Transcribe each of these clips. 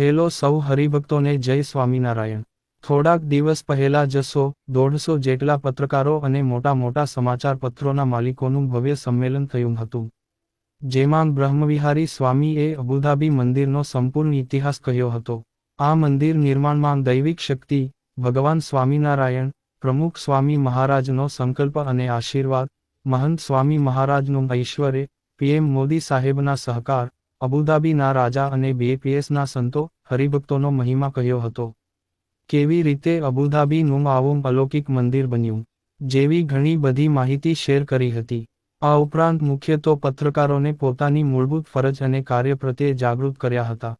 Hello સૌ હરિભક્તોને જય સ્વામિનારાયણ. થોડાક દિવસ પહેલા જસો દોઢસો જેટલા પત્રકારો અને મોટા મોટા સમાચાર પત્રોના માલિકોનું ભવ્ય સંમેલન થયું હતું. જેમાં બ્રહ્મવિહારી સ્વામીએ અબુધાબી મંદિરનો સંપૂર્ણ ઇતિહાસ કહ્યો હતો. આ મંદિર નિર્માણમાં દૈવિક શક્તિ, ભગવાન સ્વામિનારાયણ, પ્રમુખ સ્વામી મહારાજનો સંકલ્પ અને આશીર્વાદ, મહંત સ્વામી મહારાજનું ઐશ્વર્ય, પીએમ મોદી સાહેબના સહકાર અબુધાબીના રાજા અને બીએપીએસના સંતો હરિભક્તોનો મહિમા કહ્યો હતો. કેવી રીતે અબુધાબીનું આવું અલૌકિક મંદિર બન્યું? જેવી ઘણી બધી માહિતી શેર કરી હતી. આ ઉપરાંત મુખ્ય તો પત્રકારોને પોતાની મૂળભૂત ફરજ અને કાર્ય પ્રત્યે જાગૃત કર્યા હતા.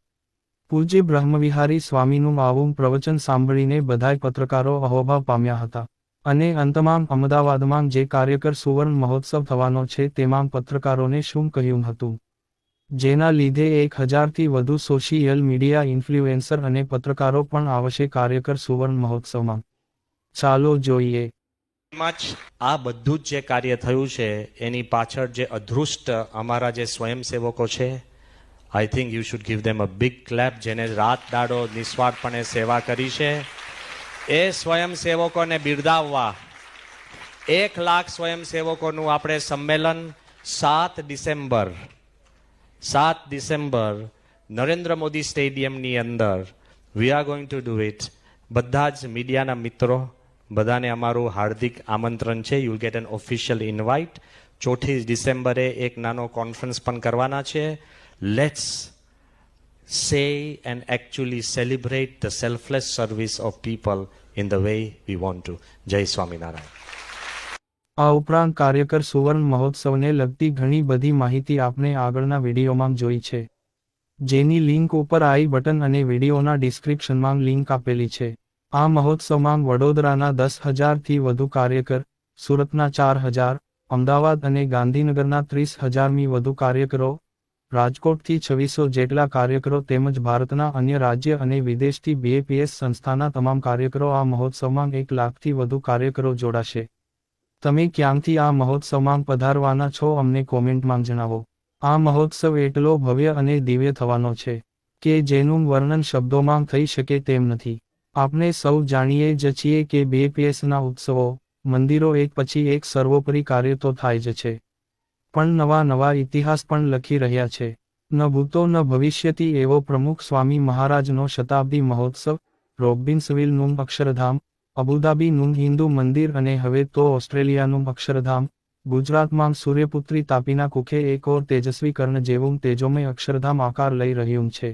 પૂજ્ય બ્રહ્મવિહારી સ્વામીનું આવું પ્રવચન સાંભળીને બધાય પત્રકારો અહોભાવ પામ્યા હતા. અને અંતમાં અમદાવાદમાં જે કાર્યકર સુવર્ણ મહોત્સવ થવાનો છે તેમાં પત્રકારોને શું કહ્યું હતું? જેના લીધે એક હજારથી વધુ સોશિયલ મીડિયા ઇન્ફ્લુએન્સર અને પત્રકારો પણ આવશે કાર્યકર સુવર્ણ મહોત્સવમાં. ચાલો જોઈએ. આ બધું જ જે કાર્ય થયું છે, એની પાછળ જે અધૃષ્ટ અમારા જે સ્વયંસેવકો છે I think you should give them a big clap જેને રાત દાડો નિસ્વાર્થપણે સેવા કરી છે. એ સ્વયંસેવકોને બિરદાવવા. એક લાખ સ્વયંસેવકોનું આપણે સંમેલન સાત ડિસેમ્બર સાત ડિસેમ્બર નરેન્દ્ર મોદી સ્ટેડિયમની અંદર we are going to do it બધા જ મીડિયાના મિત્રો, બધાને અમારું હાર્દિક આમંત્રણ છે. You get an official invite ચોથી ડિસેમ્બરે એક નાનો કોન્ફરન્સ પણ કરવાના છે. Let's say and actually celebrate the selfless service of people in the way we want to જય સ્વામિનારાયણ. આ ઉપરાંત કાર્યકર સુવર્ણ મહોત્સવને લગતી ઘણી બધી માહિતી આપને આગળના વિડીયોમાં જોઈ છે. જેની લિંક ઉપર આઈ બટન અને વિડીયોના ડિસ્ક્રિપ્શનમાં લિંક આપેલી છે. આ મહોત્સવમાં વડોદરાના દસ હજારથી વધુ કાર્યકર, સુરતના ચાર હજાર, અમદાવાદ અને ગાંધીનગરના ત્રીસ હજારમી વધુ કાર્યકરો, રાજકોટથી છવ્વીસો જેટલા કાર્યકરો તેમજ ભારતના અન્ય રાજ્ય અને વિદેશથી બીએપીએસ સંસ્થાના તમામ કાર્યકરો આ મહોત્સવમાં એક લાખથી વધુ કાર્યકરો જોડાશે. તમે ક્યાંથી આ મહોત્સવમાં પધારવાના છો અમને કોમેન્ટમાં જણાવો. આ મહોત્સવ એટલો ભવ્ય અને દિવ્ય થવાનો છે, કે જેનું વર્ણન શબ્દોમાં થઈ શકે તેમ નથી. આપણે સૌ જાણીએ જ છીએ કે બીએપીએસના ઉત્સવો, મંદિરો એક પછી એક સર્વોપરી કાર્ય તો થાય જ છે. પણ નવા નવા ઇતિહાસ પણ લખી રહ્યા છે. ન ભૂતો ન ભવિષ્યથી એવો પ્રમુખ સ્વામી મહારાજનો શતાબ્દી મહોત્સવ, રોબિન્સવિલનું અક્ષરધામ અબુધાબીનું હિન્દુ મંદિર અને હવે તો ઓસ્ટ્રેલિયાનું અક્ષરધામ. ગુજરાતમાં સૂર્યપુત્રી તાપીના કુખે એક ઓર તેજસ્વી કર્ણ જેવું તેજોમય અક્ષરધામ આકાર લઈ રહ્યું છે.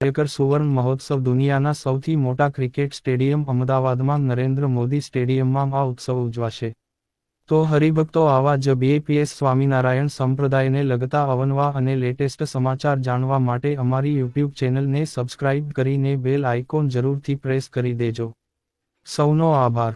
કાર્યકર સુવર્ણ મહોત્સવ દુનિયાના સૌથી મોટા ક્રિકેટ સ્ટેડિયમ અમદાવાદમાં નરેન્દ્ર મોદી સ્ટેડિયમમાં આ ઉત્સવ ઉજવાશે. તો હરિભક્તો આવા જ બીએપીએસ સ્વામિનારાયણ સંપ્રદાયને લગતા અવનવા અને લેટેસ્ટ સમાચાર જાણવા માટે અમારી યુટ્યુબ ચેનલને સબસ્ક્રાઇબ કરીને બેલ આઇકોન જરૂરથી પ્રેસ કરી દેજો. સૌનો આભાર